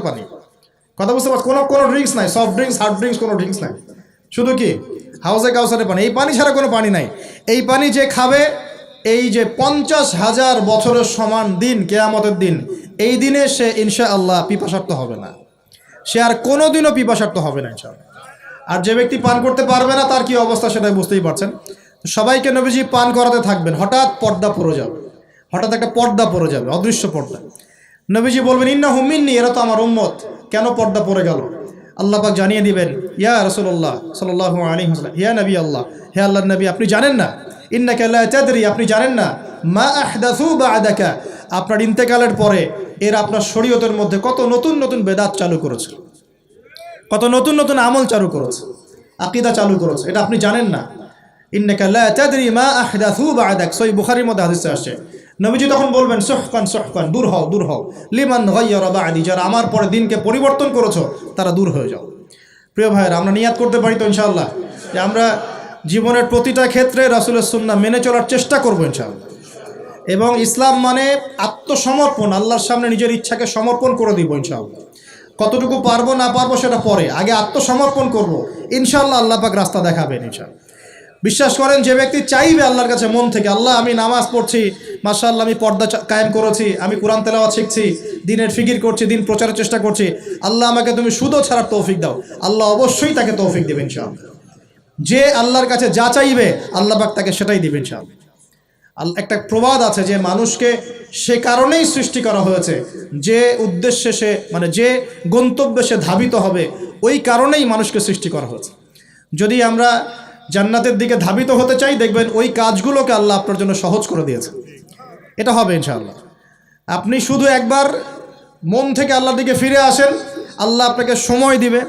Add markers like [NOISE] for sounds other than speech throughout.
পানি। কথা বুঝতে পারছি? কোনো কোনো ড্রিঙ্কস নাই সফট ড্রিঙ্কস হার্ড ড্রিঙ্কস কোনো ড্রিঙ্কস নাই। শুধু কি? হাউসে কাউসারের পানি। এই পানি ছাড়া কোনো পানি নাই। এই পানি যে খাবে, এই যে পঞ্চাশ হাজার বছরের সমান দিন, কেয়ামতের দিন, এই দিনে সে ইনশা আল্লাহ পিপাসার্থ হবে না। সে আর কোনো দিনও পিপাসার্থ হবে না, ইনশাআল্লাহ। আর যে ব্যক্তি পান করতে পারবে না, তার কি অবস্থা সেটাই বুঝতেই পারছেন। সবাইকে নবীজি পান করাতে থাকবেন। হঠাৎ পর্দা পড়ে যাবে। হঠাৎ একটা পর্দা পড়ে যাবে, অদৃশ্য পর্দা। নবীজি বলবেন ইন্না হুমিননি এরা তো আমার উম্মত। কেন পর্দা পড়ে গেল? আল্লাহ পাক জানিয়ে দিবেন, ইয়া রসুল্লাহ সাল্লাহ আলী হাসলাম ইয়া নবী আল্লাহ, হে আল্লাহ নবী, আপনি জানেন না? ইন্না কেল্লা চাদরি আপনি জানেন না? মা আহদাসু বা আদাকা আপনার ইন্তেকালের পরে এর আপনার শরীয়তের মধ্যে কত নতুন নতুন বেদাত চালু করেছে। কত নতুন নতুন আমল চালু করেছে। আকিদা চালু করেছে। এটা আপনি জানেন না? ইন্নাকা লা তাদরি মা আহদাথু বা'দাক। সই বুখারীর মধ্যে হাদিসে আসছে। নবীজি তখন বলবেন, সুহকান সুহকান, দূর হও দূর হও। লিমান বা'দি, যারা আমার পরে দিনকে পরিবর্তন করেছ, তারা দূর হয়ে যাও। প্রিয় ভাইয়েরা, আমরা নিয়াত করতে পারি তো ইনশাআল্লাহ? যে আমরা জীবনের প্রতিটা ক্ষেত্রে রাসুলের সুন্নাহ মেনে চলার চেষ্টা করব ইনশাআল্লাহ। এবং ইসলাম মানে আত্মসমর্পণ, আল্লাহর সামনে নিজের ইচ্ছাকে সমর্পণ করে দিব ইনশাআল্লাহ। কতটুকু পারব না পারব সেটা পরে, আগে আত্মসমর্পণ করব। ইনশাআল্লাহ আল্লাহ পাক রাস্তা দেখাবেন ইনশাআল্লাহ। বিশ্বাস করেন, যে ব্যক্তি চাইবে আল্লাহর কাছে মন থেকে, আল্লাহ, আমি নামাজ পড়ছি, মাশাআল্লাহ, আমি পর্দা কায়েম করেছি, আমি কোরআন তেলাওয়াত শিখছি, দিনের ফিকির করছি, দিন প্রচারের চেষ্টা করছি, আল্লাহ আমাকে তুমি সুদও ছাড়ার তৌফিক দাও, আল্লাহ অবশ্যই তাকে তৌফিক দেবেন ইনশাআল্লাহ। যে আল্লাহর কাছে যা চাইবে, আল্লাহ পাক তাকে সেটাই দিবেন ইনশাআল্লাহ। আল- একটা প্রবাদ আছে যে মানুষকে সে কারণেই সৃষ্টি করা হয়েছে, যে উদ্দেশ্যে সে মানে যে গন্তব্যে সে ধাবিত হবে, ওই কারণেই মানুষকে সৃষ্টি করা হয়েছে। যদি আমরা জান্নাতের দিকে ধাবিত হতে চাই, দেখবেন ওই কাজগুলোকে আল্লাহ আপনার জন্য সহজ করে দিয়েছে। এটা হবে ইনশাআল্লাহ। আপনি শুধু একবার মন থেকে আল্লাহর দিকে ফিরে আসেন, আল্লাহ আপনাকে সময় দিবে,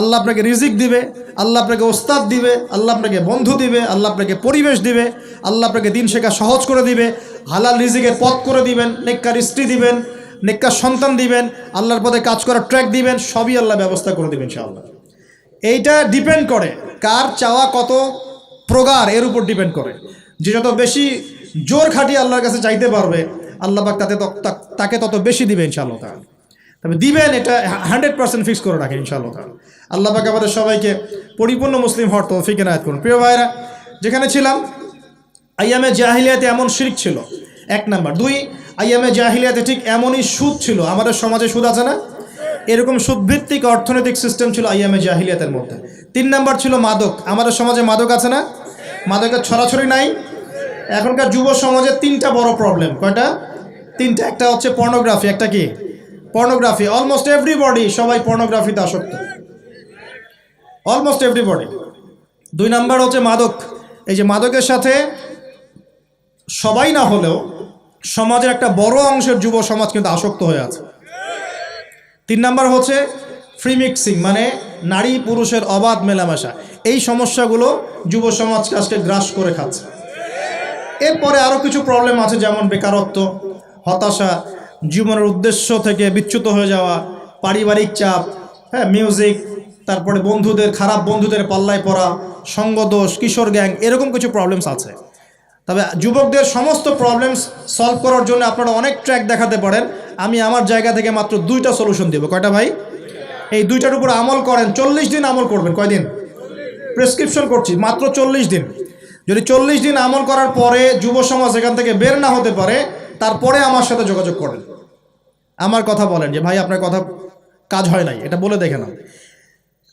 আল্লাহ আপনাকে রিজিক দিবে, আল্লাহ আপনাকে ওস্তাদ দিবে, আল্লাহ আপনাকে বন্ধু দিবে, আল্লাহ আপনাকে পরিবেশ দিবে, আল্লাহ আপনাকে দিন শেখা সহজ করে দিবে, হালাল রিজিকের পথ করে দিবেন, নেককার স্ত্রী দিবেন, নেককার সন্তান দিবেন, আল্লাহর পথে কাজ করার ট্র্যাক দিবেন, সবই আল্লাহ ব্যবস্থা করে দিবেন ইনশাআল্লাহ। এইটা ডিপেন্ড করে। কার চাওয়া কত প্রগার এর উপর ডিপেন্ড করে। যে যত বেশি জোর খাটিয়ে আল্লাহর কাছে চাইতে পারবে, আল্লাহ পাক তাতে ত- তা- তাকে তত বেশি দিবে ইনশাআল্লাহ তাআলা। তবে দিবেন এটা হান্ড্রেড পার্সেন্ট ফিক্স করে রাখেন ইনশাআল্লাহ তাআলা। আল্লাহ পাক আমাদের সবাইকে পরিপূর্ণ মুসলিম হওয়ার তৌফিক এনায়ত করুন। প্রিয় ভাইরা যেখানে ছিলাম, আইয়ামে জাহিলিয়াতে এমন শিরিক ছিল। এক নাম্বার। দুই, আইয়ামে জাহিলিয়াতে ঠিক এমনই সুদ ছিল। আমাদের সমাজে সুদ আছে না? এরকম সুদভিত্তিক অর্থনৈতিক সিস্টেম ছিল আইয়ামে জাহিলিয়াতের মধ্যে। তিন নাম্বার ছিল মাদক। আমাদের সমাজে মাদক আছে না? মাদকের ছড়াছড়ি নাই। এখনকার যুব সমাজের তিনটা বড় প্রবলেম কয়টা? তিনটা। একটা হচ্ছে পর্নোগ্রাফি একটা কি? পর্নোগ্রাফি অলমোস্ট এভরিবডি সবাই পর্নোগ্রাফিতে আসক্ত। অলমোস্ট এভরিবডি দুই নাম্বার হচ্ছে মাদক। এই যে মাদকের সাথে সবাই না হলেও সমাজের একটা বড় অংশের যুব সমাজ কিন্তু আসক্ত হয়ে আছে। তিন নাম্বার হচ্ছে ফ্রি মিক্সিং মানে নারী পুরুষের অবাধ মেলামেশা। এই সমস্যাগুলো যুব সমাজকে আজকে গ্রাস করে খাচ্ছে। এরপরে আরও কিছু প্রবলেম আছে, যেমন বেকারত্ব, হতাশা, জীবনের উদ্দেশ্য থেকে বিচ্যুত হয়ে যাওয়া, পারিবারিক চাপ হ্যাঁ মিউজিক তারপরে বন্ধুদের, খারাপ বন্ধুদের পাল্লায় পড়া সঙ্গদোষ কিশোর গ্যাং, এরকম কিছু প্রবলেমস আছে। তবে যুবকদের সমস্ত প্রবলেমস সলভ করার জন্য আপনারা অনেক ট্র্যাক দেখাতে পারেন। আমি আমার জায়গা থেকে মাত্র দুইটা সলিউশন দেবো। কয়টা ভাই? এই দুইটার উপর আমল করেন, চল্লিশ দিন আমল করবেন। কয়দিন? প্রেসক্রিপশন করছি, মাত্র চল্লিশ দিন। যদি চল্লিশ দিন আমল করার পরে যুব সমাজ এখান থেকে বের না হতে পারে, তারপরে আমার সাথে যোগাযোগ করেন। আমার কথা বলেন যে, ভাই, আপনার কথা কাজ হয় নাই। এটা বলে দেখে না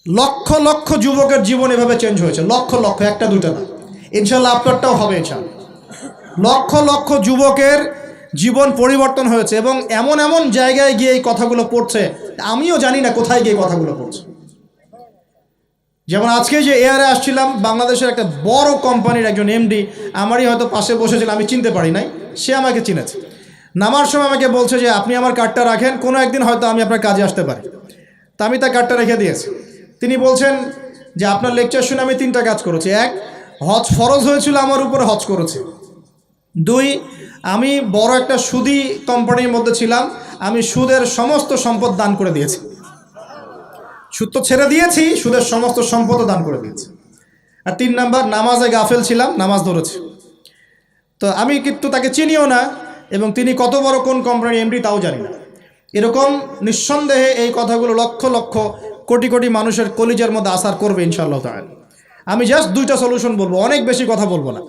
লক্ষ লক্ষ যুবকের জীবন এভাবে চেঞ্জ হয়েছে। লক্ষ লক্ষ, একটা দুটো না। ইনশাল্লাহ আপনারটাও হবে, ইনশাল্লাহ। লক্ষ লক্ষ যুবকের জীবন পরিবর্তন হয়েছে এবং এমন এমন জায়গায় গিয়ে এই কথাগুলো পড়ছে। আমিও জানি না কোথায় গিয়ে কথাগুলো পড়ছে। যেমন আজকে যে এয়ারে আসছিলাম, বাংলাদেশের একটা বড় কোম্পানির একজন এমডি আমারই হয়তো পাশে বসেছিল, আমি চিনতে পারি নাই, সে আমাকে চিনেছে। নামার সময় আমাকে বলছে যে, আপনি আমার কার্ডটা রাখেন, কোনো একদিন হয়তো আমি আপনার কাজে আসতে পারি। তা আমি তার কার্ডটা রেখে দিয়েছি। তিনি বলছেন যে, আপনার লেকচার শুনে আমি তিনটা কাজ করেছি। এক, হজ ফরজ হয়েছিল, আমার উপরে হজ করেছে। দুই আমি বড় একটা সুদি কোম্পানির মধ্যে ছিলাম। আমি সুদের সমস্ত সম্পদ দান করে দিয়েছি। সুদ তো ছেড়ে দিয়েছি, সুদের সমস্ত সম্পদও দান করে দিয়েছি। আর তিন নাম্বার, নামাজে গাফেল ছিলাম, নামাজ ধরেছি। তো আমি কিন্তু তাকে চিনিও না, এবং তিনি কত বড় কোন কোম্পানির এমডি তাও জানি না। এরকম নিঃসন্দেহে এই কথাগুলো লক্ষ লক্ষ কোটি কোটি মানুষের কলিজার মধ্যে আসার করবে ইনশাআল্লাহ তাআলা। আমি জাস্ট দুইটা সলিউশন বলব, অনেক বেশি কথা বলব না।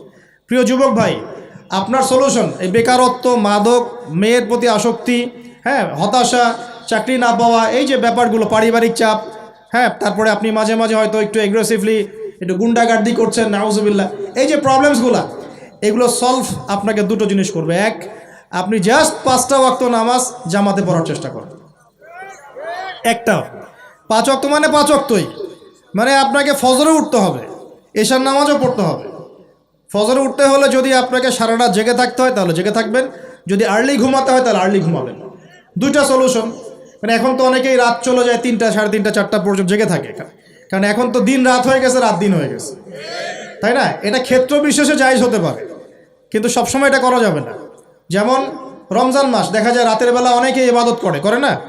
প্রিয় যুবক ভাই আপনার সলিউশন এই বেকারত্ব, মাদক, মেয়ের প্রতি আসক্তি হ্যাঁ হতাশা, চাকরি না পাওয়া, এই যে ব্যাপারগুলো, পারিবারিক চাপ হ্যাঁ তারপরে আপনি মাঝে মাঝে হয়তো একটু এগ্রেসিভলি একটু গুন্ডাগার্দি করছেন, নাউজুবিল্লাহ। এই যে প্রবলেমসগুলো এগুলো সলভ আপনাকে দুটো জিনিস করবে। এক, আপনি জাস্ট পাঁচটা ওয়াক্ত নামাজ জামাতে পড়ার চেষ্টা করেন। একটা, পাঁচ অক্ত মানে পাঁচ অক্তই মানে আপনাকে ফজরে উঠতে হবে, এশার নামাজও পড়তে হবে। ফজরে উঠতে হলে যদি আপনাকে সারা রাত জেগে থাকতে হয়, তাহলে জেগে থাকবেন। যদি আর্লি ঘুমাতে হয়, তাহলে আর্লি ঘুমাবেন। দুইটা সলিউশন মানে এখন তো অনেকেই রাত চলে যায় তিনটা, সাড়ে তিনটা, চারটা পর্যন্ত জেগে থাকে। কারণ এখন তো দিন রাত হয়ে গেছে, রাত দিন হয়ে গেছে। তাই না? এটা ক্ষেত্র বিশেষে জায়জ হতে পারে। কিন্তু সবসময় এটা করা যাবে না। যেমন রমজান মাস, দেখা যায় রাতের বেলা অনেকে ইবাদত করে করে না?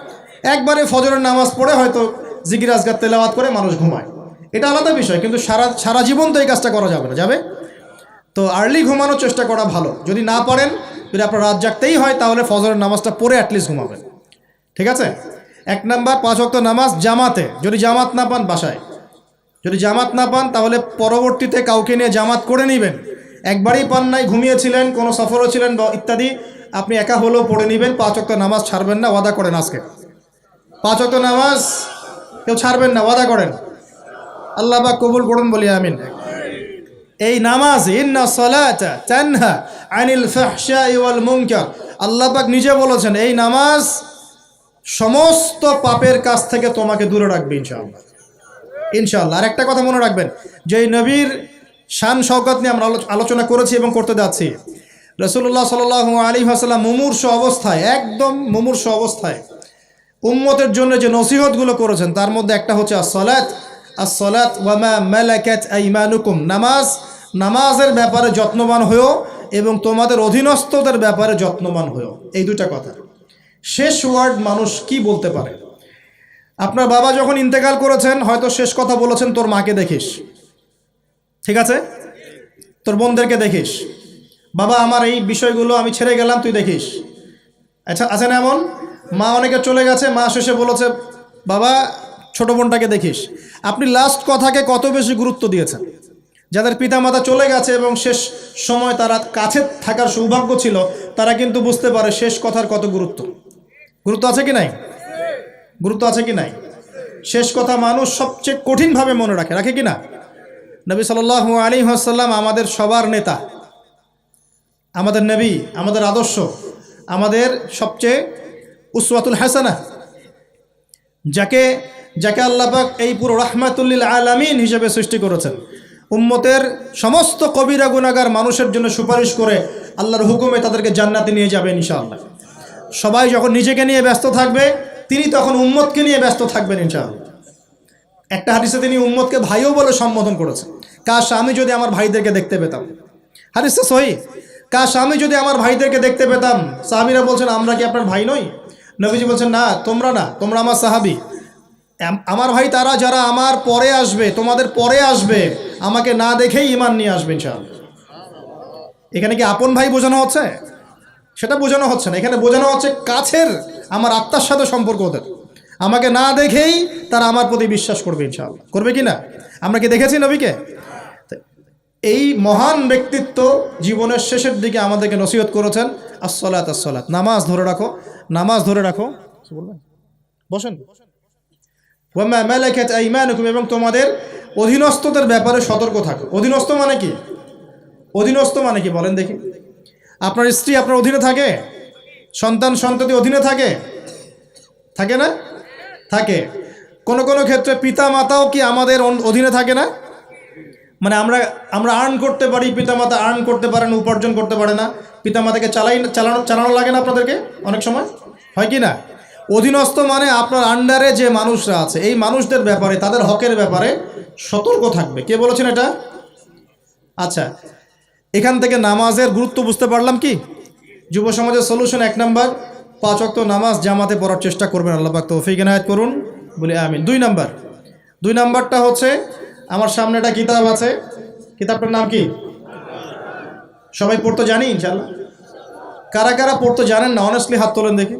একবারে ফজরের নামাজ পড়ে হয়তো জিকির আজগার তেলাওয়াত করে মানুষ ঘুমায়। এটা আলাদা বিষয়, কিন্তু সারা সারা জীবন তো এই কাজটা করা যাবে না। যাবে? তো আর্লি ঘুমানোর চেষ্টা করা ভালো। যদি না পারেন, যদি আপনার রাত জাগতেই হয়, তাহলে ফজরের নামাজটা পড়ে অ্যাটলিস্ট ঘুমাবেন। ঠিক আছে? এক নাম্বার, পাঁচ অক্ত নামাজ জামাতে। যদি জামাত না পান, বাসায়। যদি জামাত না পান, তাহলে পরবর্তীতে কাউকে নিয়ে জামাত করে নেবেন। একবারই পান নাই, ঘুমিয়েছিলেন, কোনো সফরও ছিলেন বা ইত্যাদি, আপনি একা হলেও পড়ে নেবেন, পাঁচ অক্ত নামাজ ছাড়বেন না, ওয়াদা করেন আজকে। পাঁচ অক্ত নামাজ কেউ ছাড়বেন না, ওয়াদা করেন। আল্লাহ বা কবুল করুন, বলি আমিন। এই নামাজ, ইন্না সালাতা তানহা আনিল ফাহশাই ওয়াল মুনকার। আল্লাহ পাক নিজে বলেছেন, এই নামাজ সমস্ত পাপের কাছ থেকে তোমাকে দূরে রাখবে ইনশাআল্লাহ। ইনশাআল্লাহ। আর একটা কথা মনে রাখবেন যে নবীর শান শওকত নিয়ে আমরা আলোচনা করেছি এবং করতে যাচ্ছি রসুল্লাহ সাল আলী হাসাল্লাম মুমূর্ষ অবস্থায়, একদম মুমূর্ষ অবস্থায় উম্মতের জন্য যে নসিহতগুলো করেছেন, তার মধ্যে একটা হচ্ছে আসলাত আসলাত ওয়ামা মালাকাত আইমানুকুম। নামাজ, নামাজের ব্যাপারে যত্নবান হয়েও এবং তোমাদের অধীনস্থদের ব্যাপারে যত্নবান হয়েও এই দুইটা কথা। শেষ ওয়ার্ড মানুষ কি বলতে পারে? আপনার বাবা যখন ইন্তেকাল করেছেন, হয়তো শেষ কথা বলেছেন, তোর মাকে দেখিস। ঠিক আছে? তোর বোনদেরকে দেখিস। বাবা, আমার এই বিষয়গুলো আমি ছেড়ে গেলাম, তুই দেখিস। আচ্ছা আছে না এমন? মা অনেকে চলে গেছে, মা শেষে বলেছে, বাবা ছোট বোনটাকে দেখিস। আপনি লাস্ট কথাকে কত বেশি গুরুত্ব দিয়েছেন? যাদের পিতামাতা চলে গেছে এবং শেষ সময় তারা কাছে থাকার সৌভাগ্য ছিল, তারা কিন্তু বুঝতে পারে শেষ কথার কত গুরুত্ব। গুরুত্ব আছে কি নাই? গুরুত্ব আছে কি নাই? শেষ কথা মানুষ সবচেয়ে কঠিনভাবে মনে রাখে। রাখে কি না? নবী সাল আলী আসাল্লাম আমাদের সবার নেতা, আমাদের নবী, আমাদের আদর্শ, আমাদের সবচেয়ে উসওয়াতুল হাসানা যাকে যাকে আল্লাপাক এই পুরো রহমাতুল্লিল আলামিন হিসেবে সৃষ্টি করেছেন। উম্মতের সমস্ত কবিরা গুনাগার মানুষের জন্য সুপারিশ করে আল্লাহর হুকুমে তাদেরকে জান্নাতে নিয়ে যাবেন ইনশাআল্লাহ। সবাই যখন নিজেকে নিয়ে ব্যস্ত থাকবে, তিনি তখন উম্মতকে নিয়ে ব্যস্ত থাকবেন ইনশাআল্লাহ। একটা হাদিসে তিনি উম্মতকে ভাইও বলে সম্বোধন করেছেন। কাশ আমি যদি আমার ভাইদেরকে দেখতে পেতাম? হাদিসটা সহি। কাশ আমি যদি আমার ভাইদেরকে দেখতে পেতাম? সাহাবিরা বলছেন, আমরা কি আপনার ভাই নই? নবীজি বলছেন, না, তোমরা না, তোমরা আমার সাহাবি। আমার ভাই তারা যারা আমার পরে আসবে, তোমাদের পরে আসবে, আমাকে না দেখেই ইমান নিয়ে আসবে ইনশাআল্লাহ। এখানে কি আপন ভাই বোঝানো হচ্ছে? সেটা বোঝানো হচ্ছে না। এখানে বোঝানো হচ্ছে কাছের আমার আত্মার সাথে সম্পর্ক ওদের। আমাকে না দেখেই তারা আমার প্রতি বিশ্বাস করবে ইনশাআল্লাহ। করবে কি না? আমরা কি দেখেছি নবীকে? এই মহান ব্যক্তিত্ব জীবনের শেষের দিকে আমাদেরকে নসিহত করেছেন, আসসালাত আসসালাত। নামাজ ধরে রাখো নামাজ ধরে রাখো। বলবেন বসেন। এবং তোমাদের অধীনস্থদের ব্যাপারে সতর্ক থাকো। অধীনস্থ মানে কি? অধীনস্থ মানে কি? বলেন দেখি। আপনার স্ত্রী আপনার অধীনে থাকে? সন্তান সন্ততি অধীনে থাকে? থাকে না? থাকে। কোনো কোনো ক্ষেত্রে পিতা মাতাও কি আমাদের অধীনে থাকে না? মানে আমরা আমরা আর্ন করতে পারি, পিতামাতা আর্ন করতে পারেন, উপার্জন করতে পারে না। পিতামাতাকে চালাই, চালানো চালানো লাগে না আপনাদেরকে অনেক সময়? হয় কি না? অধীনস্থ মানে আপনার আন্ডারে যে মানুষরা আছে, এই মানুষদের ব্যাপারে, তাদের হকের ব্যাপারে সতর্ক থাকবে। কে বলেছেন এটা? আচ্ছা এখান থেকে নামাজের গুরুত্ব বুঝতে পারলাম কি? যুব সমাজের সলিউশন এক নাম্বার পাঁচ অক্ত নামাজ জামাতে পড়ার চেষ্টা করবেন, আল্লাহ পাক তৌফিক এনায়েত করুন, বলে আমিন। দুই নাম্বার দুই নাম্বারটা হচ্ছে আমার সামনে একটা কিতাব আছে। কিতাবটার নাম কি? সবাই পড়তে জানি ইনশাল্লাহ কারা কারা পড়তে জানেন না? অনেস্টলি হাত তোলেন দেখি।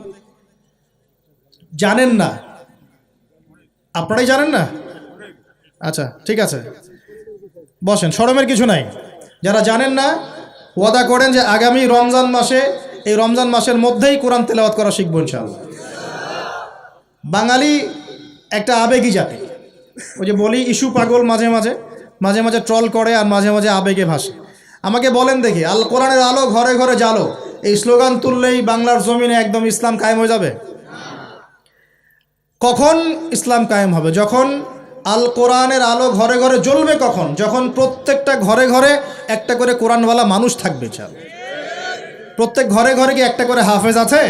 জানেন না। আপনারাই জানেন না? আচ্ছা ঠিক আছে। বসেন, সরমের কিছু নাই। যারা জানেন না, ওয়াদা করেন যে আগামী রমজান মাসে, এই রমজান মাসের মধ্যেই কোরআন তেলাওয়াত করা শিখব, ইনশাআল্লাহ। বাঙালি একটা আবেগী জাতি। ওই যে বলি ইস্যু পাগল মাঝে মাঝে মাঝে মাঝে ট্রল করে আর মাঝে মাঝে আবেগে ভাসে। আমাকে বলেন দেখি, আল কোরআনের আলো ঘরে ঘরে জালো এই স্লোগান তুললেই বাংলার জমিনে একদম ইসলাম কায়েম হয়ে যাবে? কখন ইসলাম কায়েম হবে? যখন আল কোরআনের আলো ঘরে ঘরে জ্বলবে কখন? যখন প্রত্যেকটা ঘরে ঘরে একটা করে কোরআনওয়ালা মানুষ থাকবে চাল প্রত্যেক ঘরে ঘরে কি একটা করে হাফেজ আছে?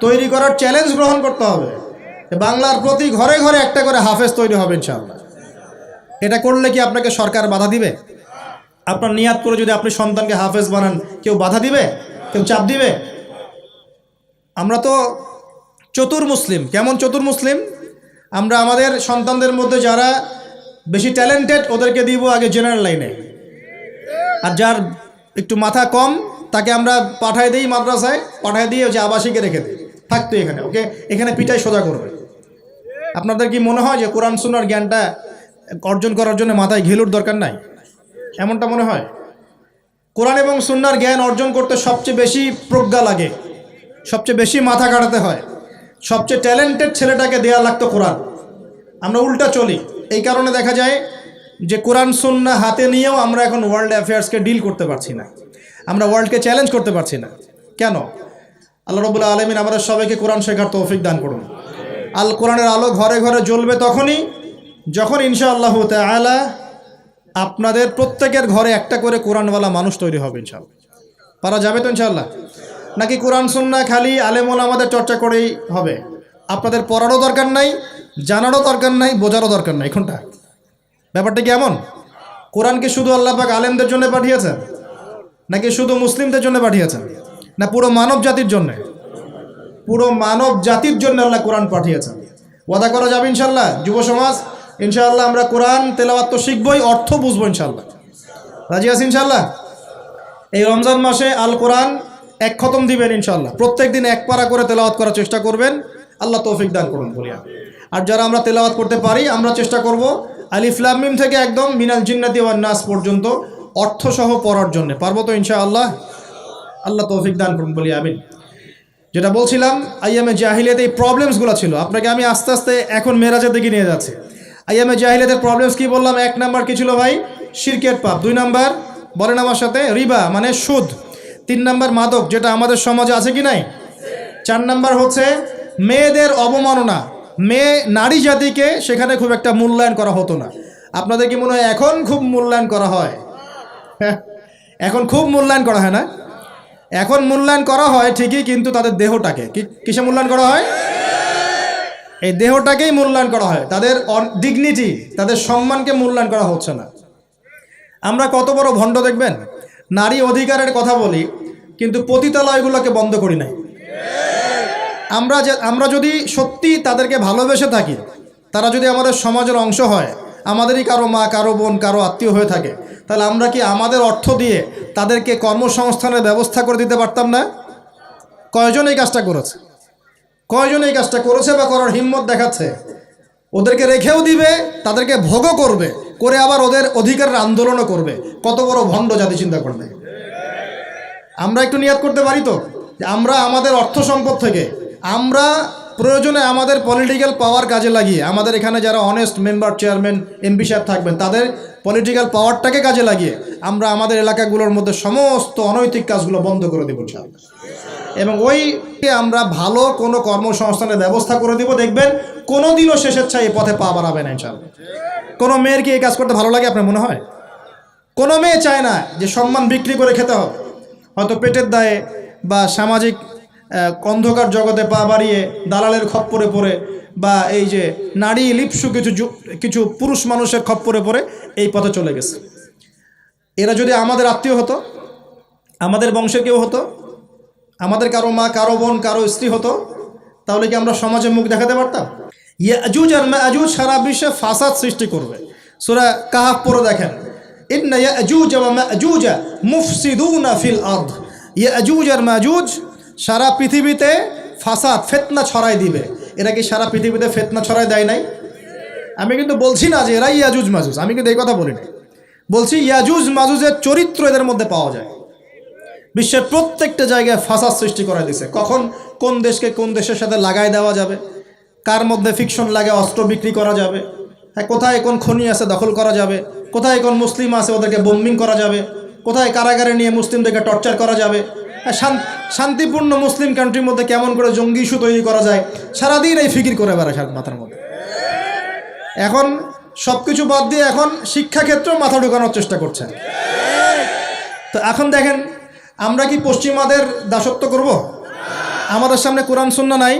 তৈরি করার চ্যালেঞ্জ গ্রহণ করতে হবে। বাংলার প্রতি ঘরে ঘরে একটা করে হাফেজ তৈরি হবে ইনশাআল্লাহ। এটা করলে কি আপনাকে সরকার বাধা দিবে? আপনার নিয়াত করে যদি আপনি সন্তানকে হাফেজ বানান, কেউ বাধা দিবে? কেউ চাপ দিবে? আমরা তো চতুর মুসলিম। কেমন চতুর মুসলিম? আমরা আমাদের সন্তানদের মধ্যে যারা বেশি ট্যালেন্টেড ওদেরকে দিব আগে জেনারেল লাইনে আর যার একটু মাথা কম, তাকে আমরা পাঠায় দিই মাদ্রাসায়, পাঠায় দিয়ে যে আবাসিকে রেখে দিই। থাকতো এখানে, ওকে? এখানে পিঠাই সোজা করবে। আপনাদের কি মনে হয় যে কোরআন সুনার জ্ঞানটা অর্জন করার জন্য মাথায় ঘিলুর দরকার নাই? এমনটা মনে হয়? কোরআন এবং সুন্নার জ্ঞান অর্জন করতে সবচেয়ে বেশি প্রজ্ঞা লাগে, সবচেয়ে বেশি মাথা কাটাতে হয়, সবচেয়ে ট্যালেন্টেড ছেলেটাকে দেয়া লাগতো কোরআন। আমরা উল্টা চলি, এই কারণে দেখা যায় যে কোরআন সুন্না হাতে নিয়েও আমরা এখন ওয়ার্ল্ড অ্যাফেয়ার্সকে ডিল করতে পারছি না, আমরা ওয়ার্ল্ডকে চ্যালেঞ্জ করতে পারছি না। কেন? আল্লাহ রবুল্লা আলমিন আমাদের সবাইকে কোরআন শেখার তৌফিক দান করুন। আল কোরআনের আলো ঘরে ঘরে জ্বলবে তখনই, যখন ইনশাআল্লাহ তালা আপনাদের প্রত্যেকের ঘরে একটা করে কোরআনওয়ালা মানুষ তৈরি হবে ইনশাআল্লাহ। পারা যাবে তো ইনশাআল্লাহ? নাকি কোরআন, সুন্না খালি আলেমন আমাদের চর্চা করেই হবে? আপনাদের পড়ারও দরকার নাই, জানারও দরকার নাই, বোঝারও দরকার নাই কোনটা ব্যাপারটা কি এমন? কোরআনকে শুধু আল্লাহ পাক আলেমদের জন্য পাঠিয়েছেন? নাকি শুধু মুসলিমদের জন্য পাঠিয়েছেন? না পুরো মানব জাতির জন্যে? পুরো মানব জাতির জন্য আল্লাহ কোরআন পাঠিয়েছেন। ওয়াদা করা যাবে ইনশাল্লাহ যুব সমাজ, ইনশাআল্লাহ আমরা কোরআন তেলাওয়াত তো শিখবই, অর্থ বুঝব ইনশাল্লাহ রাজি আছি ইনশাল্লাহ এই রমজান মাসে আল কোরআন এক খতম দিবেন ইনশাল্লাহ প্রত্যেক দিন এক পারা করে তেলাওয়াত করার চেষ্টা করবেন, আল্লাহ তৌফিক দান করুন বলিয়া। আর যারা আমরা তেলাওয়াত করতে পারি, আমরা চেষ্টা করব আলিফলামিম থেকে একদম মিনাল জিন্নাতি ওয়ান নাস পর্যন্ত অর্থসহ পড়ার জন্য। পারব তো ইনশাআল্লাহ? আল্লাহ তৌফিক দান করুন বলি আমিন। যেটা বলছিলাম আইএমএ জাহিলিয়াতে এই প্রবলেমসগুলো ছিল। আপনাকে আমি আস্তে আস্তে এখন মেরাজের দিকে নিয়ে যাচ্ছি। আইএমএ জাহিলিয়াতের প্রবলেমস কি বললাম? এক নাম্বার কি ছিল ভাই? শিরকেট পাপ। দুই নাম্বার বলেন আমার সাথে রিবা মানে সুদ। তিন নাম্বার মাদক যেটা আমাদের সমাজে আছে কি নাই? চার নাম্বার হচ্ছে মেয়েদের অবমাননা। মেয়ে নারী জাতিকে সেখানে খুব একটা মূল্যায়ন করা হতো না। আপনাদের কি মনে হয় এখন খুব মূল্যায়ন করা হয়? হ্যাঁ, এখন খুব মূল্যায়ন করা হয় না? এখন মূল্যায়ন করা হয় ঠিকই, কিন্তু তাদের দেহটাকে। কিসে মূল্যায়ন করা হয়? এই দেহটাকেই মূল্যায়ন করা হয়। তাদের ডিগনিটি তাদের সম্মানকে মূল্যায়ন করা হচ্ছে না। আমরা কত বড় ভণ্ড দেখবেন? নারী অধিকারের কথা বলি, কিন্তু পতিতালয়গুলোকে বন্ধ করি নাই। আমরা আমরা যদি সত্যি তাদেরকে ভালোবেসে থাকি, তারা যদি আমাদের সমাজের অংশ হয় আমাদেরই কারও মা, কারও বোন, কারও আত্মীয় হয়ে থাকে। তাহলে আমরা কি আমাদের অর্থ দিয়ে তাদেরকে কর্মসংস্থানের ব্যবস্থা করে দিতে পারতাম না? কয়জন এই কাজটা করেছে? কয়জন এই কাজটা করেছে বা করার হিম্মত দেখাচ্ছে? ওদেরকে রেখেও দিবে, তাদেরকে ভোগও করবে, করে আবার ওদের অধিকারের আন্দোলনও করবে। কত বড় ভণ্ড জাতি চিন্তা করবে। আমরা একটু নিয়াদ করতে পারি তো? আমরা আমাদের অর্থ সম্পদ থেকে, আমরা প্রয়োজনে আমাদের পলিটিক্যাল পাওয়ার কাজে লাগিয়ে, আমাদের এখানে যারা অনেস্ট মেম্বার চেয়ারম্যান এমপি সাহেব থাকবেন, তাদের পলিটিক্যাল পাওয়ারটাকে কাজে লাগিয়ে আমরা আমাদের এলাকাগুলোর মধ্যে সমস্ত অনৈতিক কাজগুলো বন্ধ করে দেবো। এবং ওই আমরা ভালো কোনো কর্মসংস্থানের ব্যবস্থা করে দিব, দেখবেন কোনো দিনও শেষের ছাই এই পথে পা বাড়াবে না ইনশাআল্লাহ। কোনো মেয়ের কি এই কাজ করতে ভালো লাগে, আপনার মনে হয়? কোনো মেয়ে চায় না যে সম্মান বিক্রি করে খেতে হবে। হয়তো পেটের দায়ে বা সামাজিক অন্ধকার জগতে পা বাড়িয়ে দালালের খপ্পরে পড়ে বা এই যে নারী লিপসু কিছু কিছু পুরুষ মানুষের খপ্পরে পড়ে, এই পথে চলে গেছে। এরা যদি আমাদের আত্মীয় হতো, আমাদের বংশের কেউ হতো, আমাদের কারও মা, কারও বোন, কারও স্ত্রী হতো, তাহলে কি আমরা সমাজে মুখ দেখাতে পারতাম? ইয়াজুজ আর মাজুজ সারা বিশ্বে ফাসাদ সৃষ্টি করবে। সুরা কাহাফ পরে দেখেন। ইন্না ইয়াজুজ ওয়া মাজুজ মুফসিদুনা ফিল আরদ। ইয়াজুজ আর মাজুজ সারা পৃথিবীতে ফাসাদ, ফিতনা ছড়াই দিবে। এরা কি সারা পৃথিবীতে ফেতনা ছড়ায় দেয় নাই? আমি কিন্তু বলছি না যে এরাই ইয়াজুজ, মাজুজ। আমি কিন্তু এই কথা বলি না। বলছি ইয়াজুজ, মাজুজের চরিত্র এদের মধ্যে পাওয়া যায়। বিশ্বের প্রত্যেকটা জায়গায় ফাঁসার সৃষ্টি করে দিছে। কখন কোন দেশকে কোন দেশের সাথে লাগাই দেওয়া যাবে? কার মধ্যে ফিকশন লাগে, অস্ত্র বিক্রি করা যাবে? হ্যাঁ কোথায় কোন খনি আছে দখল করা যাবে? কোথায় কোন মুসলিম আছে ওদেরকে বোম্বিং করা যাবে? কোথায় কারাগারে নিয়ে মুসলিমদেরকে টর্চার করা যাবে? শান্তিপূর্ণ মুসলিম কান্ট্রির মধ্যে কেমন করে জঙ্গি ইস্যু তৈরি করা যায়, সারাদিন এই ফিকির করে বেড়ায় মাথার মধ্যে। এখন সব কিছু বাদ দিয়ে এখন শিক্ষাক্ষেত্রেও মাথা ঢোকানোর চেষ্টা করছে। তো এখন দেখেন, আমরা কি পশ্চিমাদের দাসত্ব করব? আমাদের সামনে কোরআন শূন্য নাই।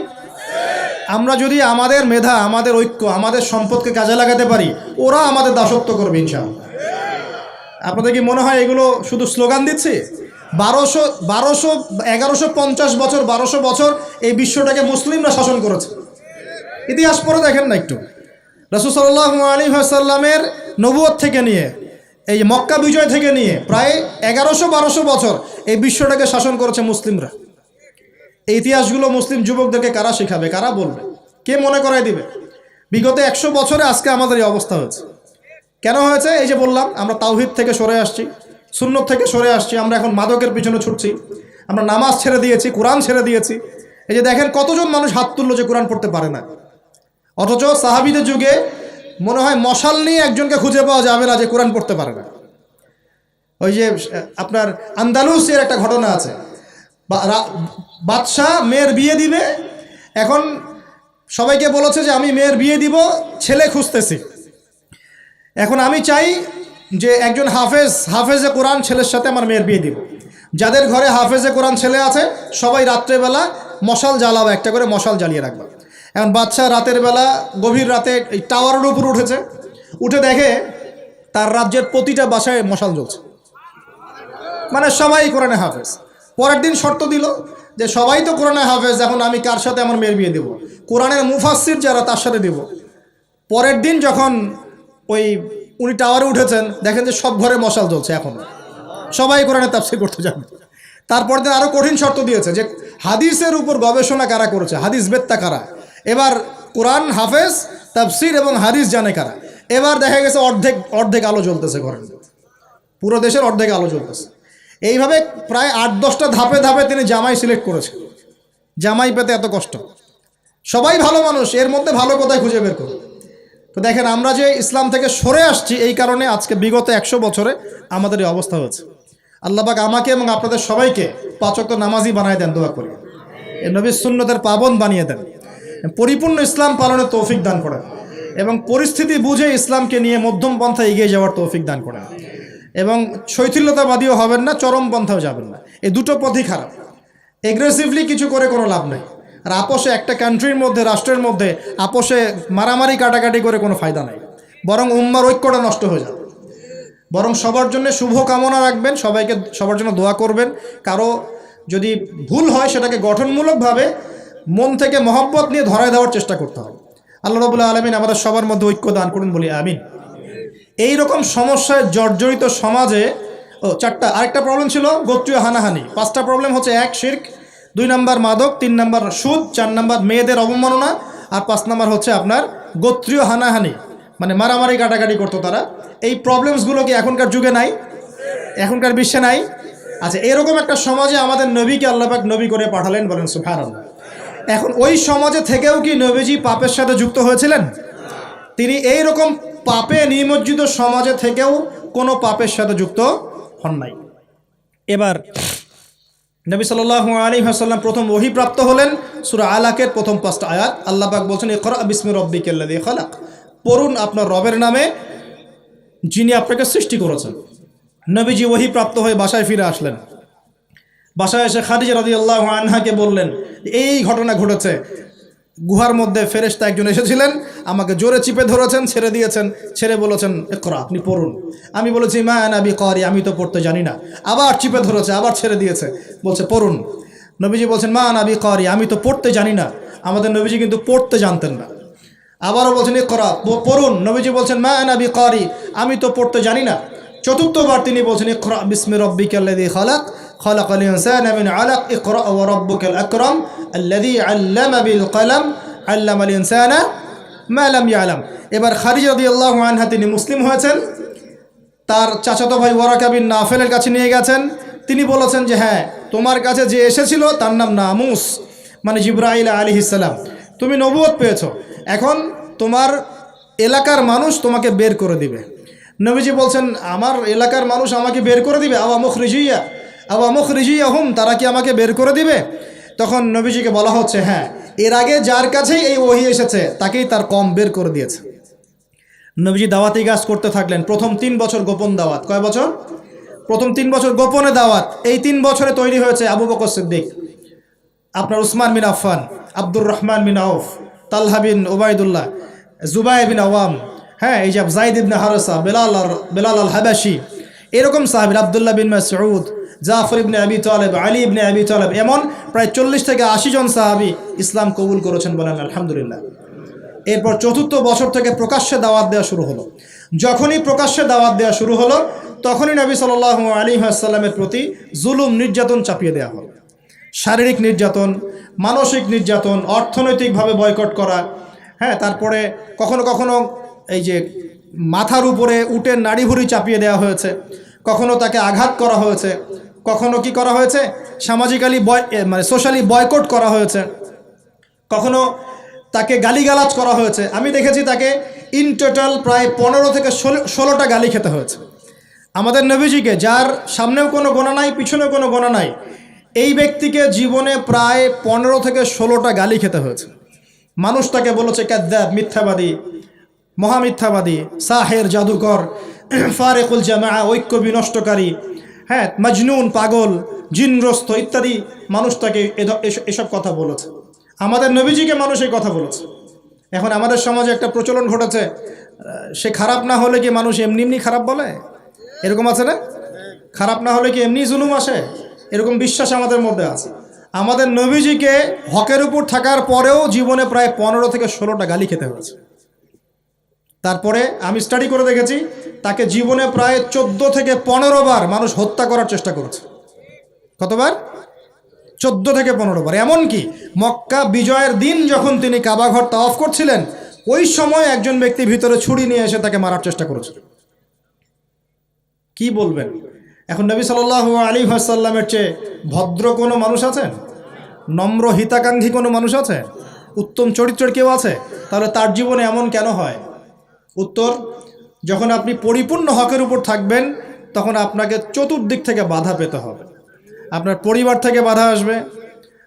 আমরা যদি আমাদের মেধা, আমাদের ঐক্য, আমাদের সম্পদকে কাজে লাগাতে পারি, ওরা আমাদের দাসত্ব করবে ইনশাআল্লাহ। আপনাদের কি মনে হয় এগুলো শুধু স্লোগান দিচ্ছি? বারোশো বারোশো, এগারোশো পঞ্চাশ বছর, বারোশো বছর এই বিশ্বটাকে মুসলিমরা শাসন করেছে। ইতিহাস পড়ে দেখেন না একটু। রসুসল্লাহ আলী সাল্লামের নবুয়ত থেকে নিয়ে, এই মক্কা বিজয় থেকে নিয়ে প্রায় এগারোশো, বারোশো বছর এই বিশ্বটাকে শাসন করেছে মুসলিমরা। এই ইতিহাসগুলো মুসলিম যুবকদেরকে কারা শেখাবে, কারা বলবে? কে মনে করাই দিবে? বিগত একশো বছরে আজকে আমাদের এই অবস্থা হয়েছে। কেন হয়েছে? এই যে বললাম, আমরা তাওহিদ থেকে সরে আসছি। সুন্নত থেকে সরে আসছি, আমরা এখন মাদকের পিছনে ছুটছি। আমরা নামাজ ছেড়ে দিয়েছি, কোরআন ছেড়ে দিয়েছি। এই যে দেখেন কতজন মানুষ হাত তুললো যে কোরআন পড়তে পারে না। অথচ সাহাবিদের যুগে মনে হয় মশাল নিয়ে একজনকে খুঁজে পাওয়া যাবে না যে কোরআন পড়তে পারে না। ওই যে, আপনার আন্দালুসের একটা ঘটনা আছে। বাদশাহ মেয়ের বিয়ে দিবে। এখন সবাইকে বলেছে যে, আমি মেয়ের বিয়ে দিব, ছেলে খুঁজতেছি। এখন আমি চাই যে একজন হাফেজ, হাফেজে কোরআন ছেলের সাথে আমার মেয়ের বিয়ে দিব। যাদের ঘরে হাফেজে কোরআন ছেলে আছে, সবাই রাত্রেবেলা মশাল জ্বালাবে একটা করে মশাল জ্বালিয়ে রাখবে। এখন বাচ্চা রাতের বেলা, গভীর রাতে এই টাওয়ারের উপর উঠেছে। উঠে দেখে তার রাজ্যের প্রতিটা বাসায় মশাল জ্বলছে। মানে সবাই কোরআনে হাফেজ। পরের দিন শর্ত দিল যে সবাই তো কোরআনে হাফেজ, এখন আমি কার সাথে আমার মেয়ের বিয়ে দেব? কোরআনের মুফাসির যারা, তার সাথে দেব। পরের দিন যখন ওই উনি টাওয়ারে উঠেছেন, দেখেন যে সব ঘরে মশাল জ্বলছে এখন। সবাই কোরআনে তাফসির করতে যাবে। তারপর দিন আরও কঠিন শর্ত দিয়েছে যে হাদিসের উপর গবেষণা কারা করেছে? হাদিস বেত্তা কারা? এবার কোরআন হাফেজ, তাফসির এবং হাদিস জানে কারা? এবার দেখা গেছে অর্ধেক অর্ধেক আলো জ্বলতেছে ঘরের। পুরো দেশের অর্ধেক আলো জ্বলতেছে। এইভাবে প্রায় আট, দশটা ধাপে ধাপে তিনি জামাই সিলেক্ট করেছেন। জামাই পেতে এত কষ্ট। সবাই ভালো মানুষ, এর মধ্যে ভালো কোথায় খুঁজে বের করুন তো দেখেন, আমরা যে ইসলাম থেকে সরে আসছি, এই কারণে আজকে বিগত একশো বছরে আমাদের এই অবস্থা হয়েছে। আল্লাহবাক আমাকে এবং আপনাদের সবাইকে পাচক নামাজি বানায় দেন, দোয়া করি। নবী সুন্নতের পাবন বানিয়ে দেন। পরিপূর্ণ ইসলাম পালনের তৌফিক দান করেন এবং পরিস্থিতি বুঝে ইসলামকে নিয়ে মধ্যম পন্থা এগিয়ে যাওয়ার তৌফিক দান করেন। এবং শৈথিল্যতাবাদীও হবেন না, চরম পন্থাও যাবেন না। এই দুটো পথই খারাপ। এগ্রেসিভলি কিছু করে কোনো লাভ নেই। আর আপোষে একটা কান্ট্রির মধ্যে, রাষ্ট্রের মধ্যে আপোষে মারামারি কাটাকাটি করে কোনো ফায়দা নাই। বরং উম্মার ঐক্যটা নষ্ট হয়ে যাবে। বরং সবার জন্য শুভ কামনা রাখবেন, সবাইকে সবার জন্য দোয়া করবেন। কারও যদি ভুল হয়, সেটাকে গঠনমূলকভাবে মন থেকে মহব্বত নিয়ে ধরায় দেওয়ার চেষ্টা করতে হবে। আল্লাহ রবুল্লাহ আলমিন আমাদের সবার মধ্যে ঐক্য দান করুন বলি আমিন। এই রকম সমস্যায় জর্জরিত সমাজে, ও চারটা, আরেকটা প্রবলেম ছিল গোত্রীয় হানাহানি। পাঁচটা প্রবলেম হচ্ছে এক, শির্ক দুই নাম্বার মাদক, তিন নাম্বার সুদ, চার নাম্বার মেয়েদের অবমাননা, আর পাঁচ নাম্বার হচ্ছে আপনার গোত্রীয় হানাহানি মানে মারামারি, কাটাকাটি করতো তারা। এই প্রবলেমসগুলো কি এখনকার যুগে নাই? এখনকার বিশ্বে নাই? আচ্ছা এরকম একটা সমাজে আমাদের নবীকে আল্লাপাক নবী করে পাঠালেন বলেন সুফার এখন ওই সমাজে থেকেও কি নবীজি পাপের সাথে যুক্ত হয়েছিলেন? তিনি এই রকম পাপে নিমজ্জিত সমাজে থেকেও কোনো পাপের সাথে যুক্ত হন নাই। এবার নবী সাল্লাহ আলী হাসাল্লাম প্রথম ওহিপ্রাপ্ত হলেন সুরা আলাকের প্রথম পাঁচটা আয়াত। আল্লাহ পাক বলছেন, ইকরা বিসমি রব্বিকাল্লাযী খালাক। পড়ুন আপনার রবের নামে, যিনি আপনাকে সৃষ্টি করেছেন। নবীজি ওহি প্রাপ্ত হয়ে বাসায় ফিরে আসলেন। বাসায় এসে খাদিজা আল্লাহ আনহাকে বললেন, এই ঘটনা ঘটেছে। গুহার মধ্যে ফেরেশতা একজন এসেছিলেন, আমাকে জোরে চিপে ধরেছেন, ছেড়ে দিয়েছেন, ছেড়ে বলেছেন একরা আপনি পড়ুন। আমি বলেছি, মা নাবি করি আমি তো পড়তে জানি না। আবার চিপে ধরেছে, আবার ছেড়ে দিয়েছে, বলছে, পড়ুন। নবীজি বলছেন, মা নাবি করি আমি তো পড়তে জানি না। আমাদের নবীজি কিন্তু পড়তে জানতেন না। আবারও বলছেন এ করা পড়ুন। নবীজি বলছেন, মা নাবি করি আমি তো পড়তে জানি না। চতুর্থবার তিনি বলছেন, ইকরা, বিসমি রব্বিকাল্লাযী খালাক। خلق الإنسان من علق اقرأ وربك الأكرم الذي علم بالقلم আল্লাম আলী ইনসানা মালাম ইয়ালাম এবার খারিজ রদি আল্লাহ আনহা তিনি মুসলিম হয়েছেন তার চাচাতো ভাই ওয়ারাকা বিন নাফেলের কাছে নিয়ে গেছেন তিনি বলেছেন যে হ্যাঁ তোমার কাছে যে এসেছিল তার নাম নামুস মানে জিব্রাইল আলী ইসালাম তুমি নবুয়ত পেয়েছো এখন তোমার এলাকার মানুষ তোমাকে বের করে দিবে নবীজি বলছেন আমার এলাকার মানুষ আমাকে বের করে দিবে আওয়া মুখ রিজিয়া আওয়া মুখ রিজিয়া হুম তারা কি আমাকে বের করে দিবে? তখন নবীজিকে বলা হচ্ছে হ্যাঁ এর আগে যার কাছেই এই ওহি এসেছে, তাকেই তার কম বের করে দিয়েছে। নবীজি দাওয়াতি গাছ করতে থাকলেন। প্রথম তিন বছর গোপন দাওয়াত। কয় বছর? প্রথম তিন বছর গোপনে দাওয়াত। এই তিন বছরে তৈরি হয়েছে আবু বকর সিদ্দিক, আপনার উসমান বিন আফফান, আব্দুর রহমান বিন আউফ, তালহা বিন ওবায়দুল্লাহ জুবাই বিন আওয়াম হ্যাঁ এই যে জাইদ ইবনে হারসা, বেলাল বেলাল আল হাবাসি এরকম সাহাবির, আবদুল্লাহ বিন মাসউদ জাফর ইবনে আবি তালেব, আলী ইবনে আবি তালেব এমন প্রায় চল্লিশ থেকে আশি জন সাহাবি ইসলাম কবুল করেছেন বলেন, আলহামদুলিল্লাহ। এরপর চতুর্থ বছর থেকে প্রকাশ্যে দাওয়াত দেওয়া শুরু হলো। যখনই প্রকাশ্যে দাওয়াত দেওয়া শুরু হলো, তখনই নবী সাল আলী আসাল্লামের প্রতি জুলুম, নির্যাতন চাপিয়ে দেওয়া হলো। শারীরিক নির্যাতন, মানসিক নির্যাতন, অর্থনৈতিকভাবে বয়কট করা হ্যাঁ তারপরে কখনো কখনো এই যে মাথার উপরে উটের নাড়িভুড়ি চাপিয়ে দেওয়া হয়েছে, কখনো তাকে আঘাত করা হয়েছে কখনো কি করা হয়েছে? সামাজিক্যালি বয় মানে সোশ্যালি বয়কট করা হয়েছে। কখনো তাকে গালিগালাজ করা হয়েছে? আমি দেখেছি তাকে ইন টোটাল প্রায় পনেরো থেকে ষোলো, ষোলোটা গালি খেতে হয়েছে। আমাদের নবীজিকে, যার সামনেও কোনো গোনা নাই, পিছনেও কোনো গোনা নাই, এই ব্যক্তিকে জীবনে প্রায় পনেরো থেকে ষোলোটা গালি খেতে হয়েছে। মানুষ তাকে বলেছে ক্যাদ্দাব মিথ্যাবাদী, মহামিথ্যাবাদী, সাহের, জাদুকর, [CLEARS THROAT] ফারেকুল জামা ঐক্য বিনষ্টকারী হ্যাঁ মজনুন, পাগল, জিনগ্রস্ত ইত্যাদি মানুষ তাকে এধ- এস- এসব কথা বলেছে। আমাদের নবীজিকে মানুষ এই কথা বলেছে। এখন আমাদের সমাজে একটা প্রচলন ঘটেছে সে খারাপ না হলে কি মানুষ এমনি এমনি খারাপ বলে? এরকম আছে না? খারাপ না হলে কি এমনি জুলুম আসে? এরকম বিশ্বাস আমাদের মধ্যে আছে। আমাদের নবীজিকে হকের উপর থাকার পরেও জীবনে প্রায় পনেরো থেকে ষোলোটা গালি খেতে হয়েছে। তারপরে আমি স্টাডি করে দেখেছি তাকে জীবনে প্রায় চোদ্দ থেকে পনেরো বার মানুষ হত্যা করার চেষ্টা করেছে। কতবার? চোদ্দ থেকে পনেরো বার। এমনকি মক্কা বিজয়ের দিন যখন তিনি কাবাঘর অফ করছিলেন, ওই সময় একজন ব্যক্তি ভিতরে ছুরি নিয়ে এসে তাকে মারার চেষ্টা করেছিল। কি বলবেন? এখন নবী সাল আলী হাসাল্লামের চেয়ে ভদ্র কোনো মানুষ আছেন নম্র হিতাকাঙ্ক্ষী কোনো মানুষ আছে? উত্তম চরিত্রের কেউ আছে? তাহলে তার জীবনে এমন কেন হয়? উত্তর যখন আপনি পরিপূর্ণ হকের উপর থাকবেন, তখন আপনাকে চতুর্দিক থেকে বাধা পেতে হবে। আপনার পরিবার থেকে বাধা আসবে,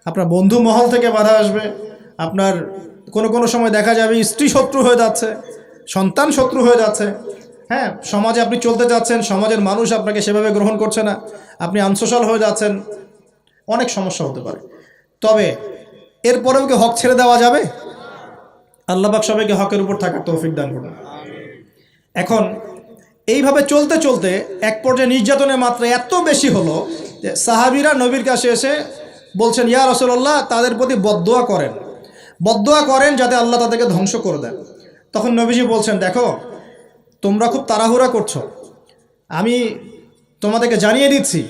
আপনার বন্ধু মহল থেকে বাধা আসবে, আপনার কোনো কোনো সময় দেখা যাবে স্ত্রী শত্রু হয়ে যাচ্ছে, সন্তান শত্রু হয়ে যাচ্ছে। হ্যাঁ সমাজে আপনি চলতে যাচ্ছেন, সমাজের মানুষ আপনাকে সেভাবে গ্রহণ করছে না, আপনি আনসোশাল হয়ে যাচ্ছেন, অনেক সমস্যা হতে পারে। তবে এরপরেও কি হক ছেড়ে দেওয়া যাবে? আল্লাহবাক সবাইকে হকের উপর থাকার তৌফিক দান করুন। এখন এইভাবে চলতে চলতে এক পর্যায়ে নির্যাতনের মাত্রা এত বেশি হলো যে সাহাবিরা নবীর কাছে এসে বলছেন, ইয়া রসল্লাহ তাদের প্রতি বদোয়া করেন। বদোয়া করেন যাতে আল্লাহ তাদেরকে ধ্বংস করে দেন। তখন নবীজি বলছেন, দেখো, তোমরা খুব তাড়াহুড়া করছ। আমি তোমাদেরকে জানিয়ে দিচ্ছি,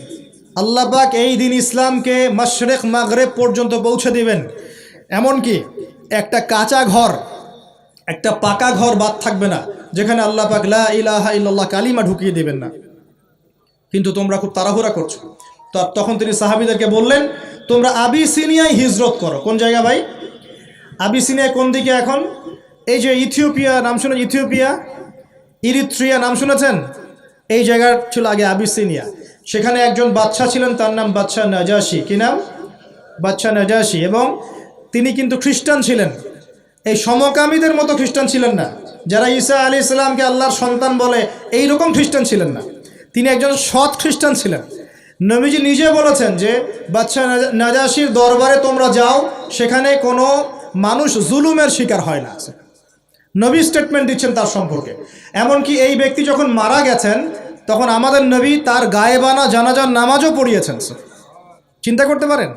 আল্লাহ পাক এই দিন ইসলামকে মশরেক মাগরেব পর্যন্ত পৌঁছে দিবেন। এমনকি একটা কাঁচা ঘর একটা পাকা ঘর বাদ থাকবে না, যেখানে আল্লাহ পাক লা ইলাহা ইল্লাল্লাহ কালিমা ঢুকিয়ে দেবেন না। কিন্তু তোমরা খুব তাড়াহুড়া করছ। তো তখন তিনি সাহাবিদেরকে বললেন, তোমরা আবিসিনিয়ায় হিজরত করো। কোন জায়গা ভাই? আবিসিনিয়া কোন দিকে এখন? এই যে ইথিওপিয়া, নাম শুনে ইথিওপিয়া? ইরিত্রিয়া, নাম শুনেছেন? এই জায়গার ছিল আগে আবিসিনিয়া। সেখানে একজন বাচ্চা ছিলেন, তার নাম বাচ্চা নাজাসি কি নাম? বাচ্চা নাজাসি এবং তিনি কিন্তু খ্রিস্টান ছিলেন। এই সমকামীদের মতো খ্রিস্টান ছিলেন না। যারা ঈসা আলী ইসলামকে আল্লাহর সন্তান বলে এই রকম খ্রিস্টান ছিলেন না। তিনি একজন সৎ খ্রিস্টান ছিলেন। নবীজি নিজে বলেছেন যে বাচ্চা নাজাসির দরবারে তোমরা যাও, সেখানে কোনো মানুষ জুলুমের শিকার হয় না। নবী স্টেটমেন্ট দিচ্ছেন তার সম্পর্কে। এমনকি এই ব্যক্তি যখন মারা গেছেন, তখন আমাদের নবী তার গায়েবানা জানাজার নামাজও পড়িয়েছেন। চিন্তা করতে পারেন?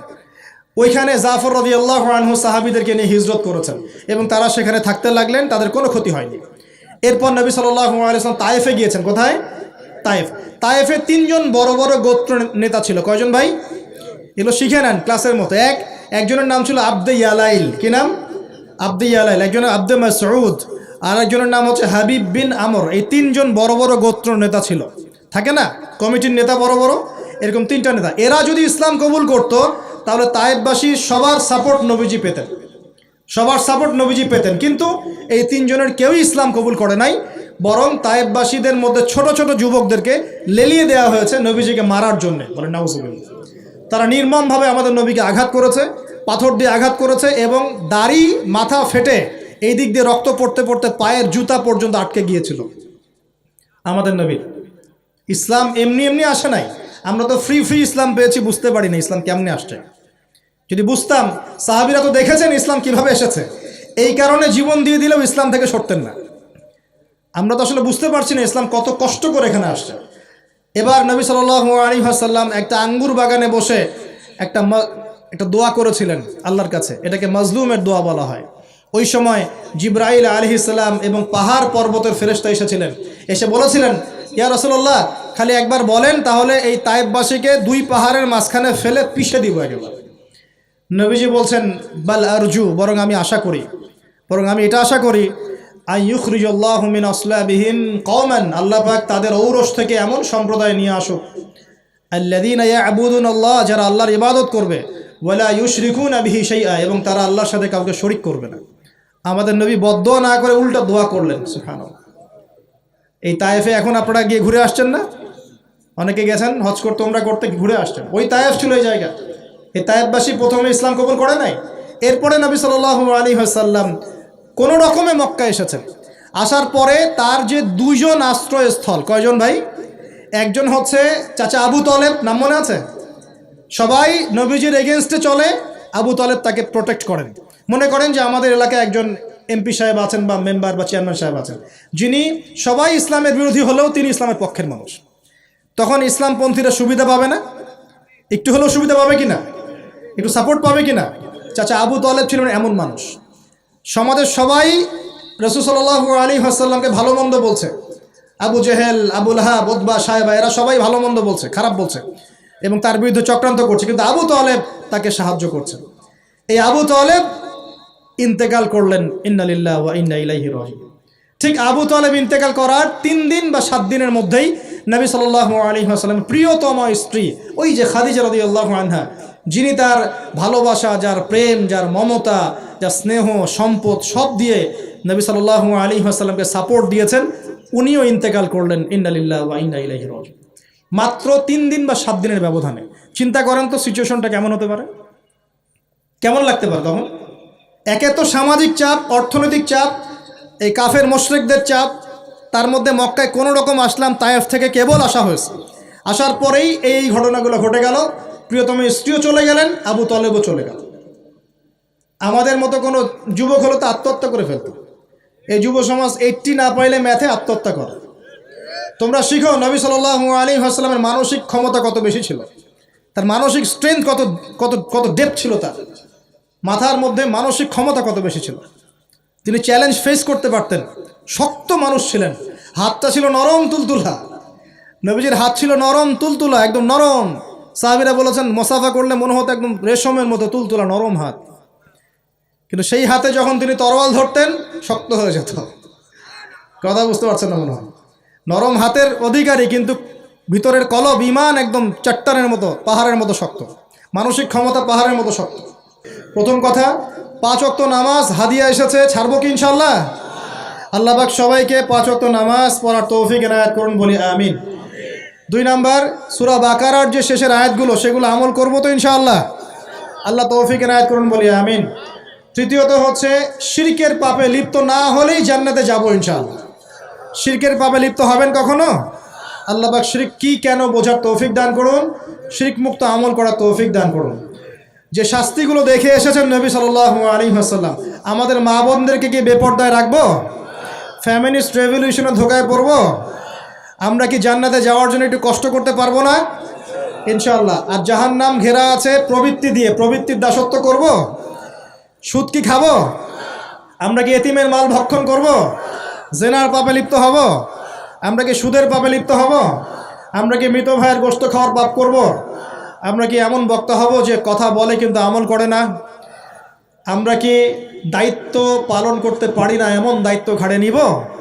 ওইখানে জাফর রদি আল্লাহ আনহু সাহাবিদেরকে নিয়ে হিজরত করেছেন এবং তারা সেখানে থাকতে লাগলেন, তাদের কোনো ক্ষতি হয়নি। এরপর নবী সাল্লাহ আলিয়াল্লাম তায়েফে গিয়েছেন। কোথায়? তায়েফ। তায়েফে তিনজন বড় বড় গোত্র নেতা ছিল। কয়জন ভাই? এগুলো শিখে নেন ক্লাসের মতো। এক, একজনের নাম ছিল আব্দে ইয়ালাইল। কি নাম? আব্দিয়ালাইল একজনের আব্দে মাসউদ। আর একজনের নাম হচ্ছে হাবিব বিন আমর। এই তিনজন বড় বড় গোত্র নেতা ছিল। থাকে না? কমিটির নেতা বড় বড়। এরকম তিনটা নেতা। এরা যদি ইসলাম কবুল করত তাহলে তায়েববাসী সবার সাপোর্ট নবীজি পেতেন। সবার সাপোর্ট নবীজি পেতেন। কিন্তু এই তিনজনের কেউই ইসলাম কবুল করে নাই। বরং তায়েববাসীদের মধ্যে ছোট ছোট যুবকদেরকে লেলিয়ে দেওয়া হয়েছে নবীজিকে মারার জন্য। বলে, নাউজুবিল্লাহ। তারা নির্মমভাবে আমাদের নবীকে আঘাত করেছে, পাথর দিয়ে আঘাত করেছে এবং দাড়ি, মাথা ফেটে এই দিক দিয়ে রক্ত পড়তে পড়তে পায়ের জুতা পর্যন্ত আটকে গিয়েছিল আমাদের নবীর ইসলাম এমনি এমনি আসে নাই। আমরা তো ফ্রি ফ্রি ইসলাম পেয়েছি, বুঝতে পারি না ইসলাম কেমনে আসছে। যদি বুঝতাম, সাহাবিরা তো দেখেছেন ইসলাম কীভাবে এসেছে। এই কারণে জীবন দিয়ে দিলেও ইসলাম থেকে সরতেন না। আমরা তো আসলে বুঝতে পারছি না ইসলাম কত কষ্ট করে এখানে আসছে। এবার নবী সাল আলী একটা আঙ্গুর বাগানে বসে একটা একটা দোয়া করেছিলেন আল্লাহর কাছে। এটাকে মজলুমের দোয়া বলা হয়। ওই সময় জিব্রাইল আলী এবং পাহাড় পর্বতের ফেরেস্তা এসেছিলেন। এসে বলেছিলেন, ইয়া রসল্লাহ খালি একবার বলেন, তাহলে এই তায়েববাসীকে দুই পাহাড়ের মাঝখানে ফেলে পিষে দিব একেবারে। নবীজি বলছেন, বাল আরজু, বরং আমি আশা করি, বরং আমি এটা আশা করি আইয়ুখরিজল্লাহ মিন আসলাবিহিম কওমান, আল্লাহ পাক তাদের ঔরস থেকে এমন সম্প্রদায় নিয়ে আসুক। আল্লাদিন ইয়াবুদুন আল্লাহ যারা আল্লাহর ইবাদত করবে, ওয়ালা ইউশরিকুন বিহি শাইআ, এবং তারা আল্লাহর সাথে কাউকে শরিক করবে না। আমাদের নবী বদ্ধ না করে উল্টা দোয়া করলেন, সুবহানাল্লাহ। এই তায়েফে এখন আপনারা গিয়ে ঘুরে আসছেন না? অনেকে গেছেন, হজ করতে তোমরা করতে, ঘুরে আসছেন। ওই তায়েফ ছিল এই জায়গা এই তায়েফবাসী প্রথমে ইসলাম কবুল করে নাই। এরপরে নবী সাল আলী হাসাল্লাম কোনো রকমে মক্কা এসেছেন। আসার পরে তার যে দুইজন আশ্রয়স্থল, কয়জন ভাই? একজন হচ্ছে চাচা আবু তলেব, নাম মনে আছে? সবাই নবীজির এগেনস্টে চলে, আবু তলেব তাকে প্রোটেক্ট করেন। মনে করেন যে আমাদের এলাকায় একজন এমপি সাহেব আছেন বা মেম্বার বা চেয়ারম্যান সাহেব আছেন। যিনি সবাই ইসলামের বিরোধী হলেও তিনি ইসলামের পক্ষের মানুষ। তখন ইসলামপন্থীরা সুবিধা পাবে না? একটু হলেও সুবিধা পাবে কি না একটু সাপোর্ট পাবে কি না চাচা আবু তলেব ছিলেন এমন মানুষ। সমাজের সবাই রসুল সাল্লাহ আলী হাসাল্লামকে ভালো মন্দ বলছে। আবু জেহেল আবুল হা বোদবা সাহেবা এরা সবাই ভালো মন্দ বলছে, খারাপ বলছে এবং তার বিরুদ্ধে চক্রান্ত করছে কিন্তু আবু তলেব তাকে সাহায্য করছে। এই আবু তলেব ইন্তেকাল করলেন, ইন্নালিল্লাহ ওয়া ইন্না ইলাইহি রাজিউন। ঠিক আবু তালেব ইন্তেকাল করার তিন দিন বা সাত দিনের মধ্যেই নবী সাল্লাহ আলী আসালাম প্রিয়তম স্ত্রী, ওই যে খাদিজা রদি আল্লাহ আনহা যিনি তার ভালোবাসা, যার প্রেম, যার মমতা, যার স্নেহ, সম্পদ, সব দিয়ে নবী সাল্লাহ আলী আসালামকে সাপোর্ট দিয়েছেন, উনিও ইন্তেকাল করলেন, ইন্নালিল্লাহ বা ইন্না মাত্র তিন দিন বা সাত দিনের ব্যবধানে। চিন্তা করেন তো সিচুয়েশনটা কেমন হতে পারে? কেমন লাগতে পারে তখন? একে তো সামাজিক চাপ, অর্থনৈতিক চাপ, এই কাফের মোশরেকদের চাপ, তার মধ্যে মক্কায় কোনো রকম আসলাম, তায়েফ থেকে কেবল আসা হয়েছে। আসার পরেই এই ঘটনাগুলো ঘটে গেল। প্রিয়তম স্ত্রীও চলে গেলেন, আবু তলেবও চলে গেল। আমাদের মতো কোনো যুবক হলো তো আত্মহত্যা করে ফেলতো। এই যুব সমাজ এইটটি না পাইলে ম্যাথে আত্মহত্যা করে। তোমরা শিখো, নবী সাল আলী আসসালামের মানসিক ক্ষমতা কত বেশি ছিল? তার মানসিক স্ট্রেংথ কত কত কত ডেপ ছিল তার? মাথার মধ্যে মানসিক ক্ষমতা কত বেশি ছিল? তিনি চ্যালেঞ্জ ফেস করতে পারতেন, শক্ত মানুষ ছিলেন। হাতটা ছিল নরম তুলতুলা। নবীজির হাত ছিল নরম তুলতুলা, একদম নরম। সাহাবিরা বলেছেন, মোসাফা করলে মনে হতো একদম রেশমের মতো তুলতুলা, নরম হাত। কিন্তু সেই হাতে যখন তিনি তরোয়াল ধরতেন, শক্ত হয়ে যেত। কথা বুঝতে পারছেন না মনে হয়? নরম হাতের অধিকারী, কিন্তু ভিতরের কলব ইমান একদম চট্টানের মতো, পাহাড়ের মতো শক্ত। মানসিক ক্ষমতা পাহাড়ের মতো শক্ত। প্রথম কথা, পাঁচ অক্ত নামাজ, হাদিয়া এসেছে, ছাড়বো কি ইনশাল্লাহ আল্লাহবাক সবাইকে পাঁচ অক্ত নামাজ পড়ার তৌফিক এনায়াত করুন, বলি আমিন। দুই নাম্বার, সুরা বাকারার যে শেষের আয়াতগুলো, সেগুলো আমল করব তো ইনশাআল্লাহ। আল্লাহ তৌফিক এনায়াত করুন, বলি আমিন। তৃতীয়ত হচ্ছে, শিরকের পাপে লিপ্ত না হলেই জান্নাতে যাব ইনশাআল্লাহ। শিরকের পাপে লিপ্ত হবেন কখনো? আল্লাহবাক শিরিক কি কেন বোঝার তৌফিক দান করুন? শিরিক মুক্ত আমল করার তৌফিক দান করুন। যে শাস্তিগুলো দেখে এসেছেন নবী সাল আলী হাসাল্লাম আমাদের মা বোনদেরকে কি বেপর্দায় রাখব? ফ্যামিলিস্ট রেভলিউশনে ধোকায় পড়ব? আমরা কি জান্নাতে যাওয়ার জন্য একটু কষ্ট করতে পারব না? ইনশাল্লাহ আর জাহান নাম ঘেরা আছে প্রবৃত্তি দিয়ে। প্রবৃত্তির দাসত্ব করব? সুদ কি খাব? আমরা কি এতিমের মাল ভক্ষণ করব? জেনার পাপে লিপ্ত হব? আমরা কি সুদের পাপে লিপ্ত হব? আমরা কি মৃত ভাইয়ের গোস্ত খাওয়ার পাপ করব। আমরা কি এমন বক্তা হব যে কথা বলে কিন্তু আমল করে না? আমরা কি দায়িত্ব পালন করতে পারি না? এমন দায়িত্ব ঘাড়ে নিব?